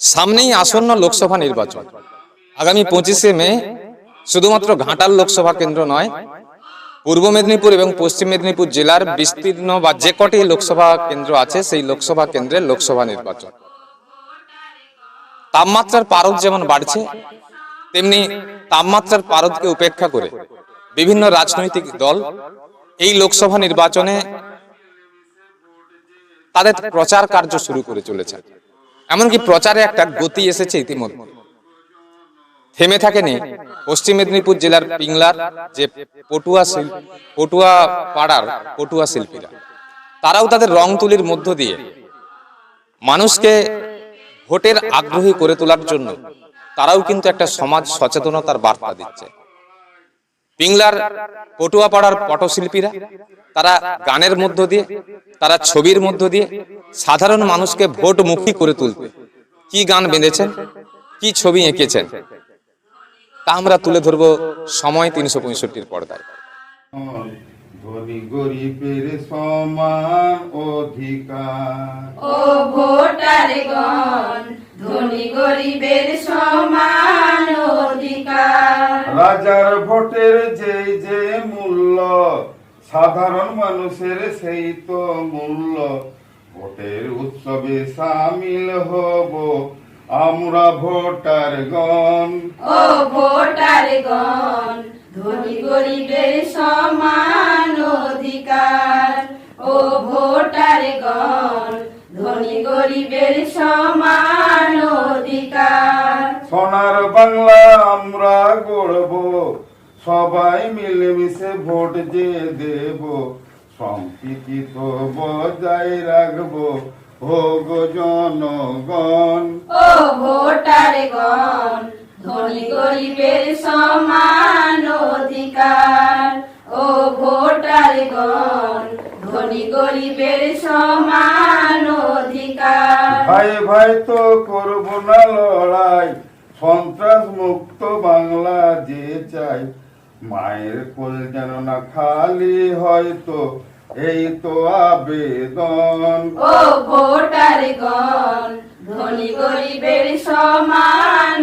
সামনেই আসন্ন লোকসভা নির্বাচন। আগামী পঁচিশে মে শুধুমাত্র ঘাটাল লোকসভা কেন্দ্র নয় পূর্ব মেদিনীপুর এবং পশ্চিম মেদিনীপুর জেলার বিস্তীর্ণ বা যে কটি লোকসভা কেন্দ্র আছে সেই লোকসভা কেন্দ্রে লোকসভা নির্বাচন। তাপমাত্রার পারদ যেমন বাড়ছে, তেমনি তাপমাত্রার পারদকে উপেক্ষা করে বিভিন্ন রাজনৈতিক দল এই লোকসভা নির্বাচনে তাদের প্রচার কার্য শুরু করে চলেছে। এমনকি প্রচারে একটা গতি এসেছে ইতিমধ্যে। থেমে থাকেনি পশ্চিম মেদিনীপুর জেলার পিংলার যে পটুয়া পটুয়া পাড়ার পটুয়া শিল্পীরা। তারাও তাদের রং তুলির মধ্য দিয়ে মানুষকে ভোটের আগ্রহী করে তোলার জন্য তারাও কিন্তু একটা সমাজ সচেতনতার বার্তা দিচ্ছে। পিংলার পটুয়াপাড়ার পটশিল্পীরা তারা গানের মধ্য দিয়ে তারা ছবির মধ্য দিয়ে সাধারণ মানুষকে ভোটমুখী করে তুলতে কি গান বেঁধেছেন? কি ছবি এঁকেছেন? তা আমরা তুলে ধরবো সময় তিনশো পঁয়ষট্টির পর্দায়। ধনী গরিবের সমান অধিকার। ও ভোটারগণ ধনী গরিবের সমান অধিকার। রাজার ভোটের যে যে মূল্য সাধারণ মানুষের সেই তো মূল্য। ভোটের উৎসবে সামিল হব আমরা ভোটারগণ। ও ভোটারগণ ধনী গরিবের সমান সমান অধিকার সোনার বাংলা আমরা গড়ব সবাই মিলেমিশে ভোট যে দেব। সম্প্রীতি তো বজায় রাখব হোক জনগণ। ও ভোটারগণ ধনী গরিবের সমান অধিকার ও ভোটারগণ ধনী গরিবের সমান অধিকার ভাই ভাই তো করব না লড়াই, সন্ত্রাস মুক্ত বাংলা যে চাই। মায়ের কোল যেন না খালি হয়তো এই তো আবেদন। ও ভোটারগণ, ধনী গরিবের সমান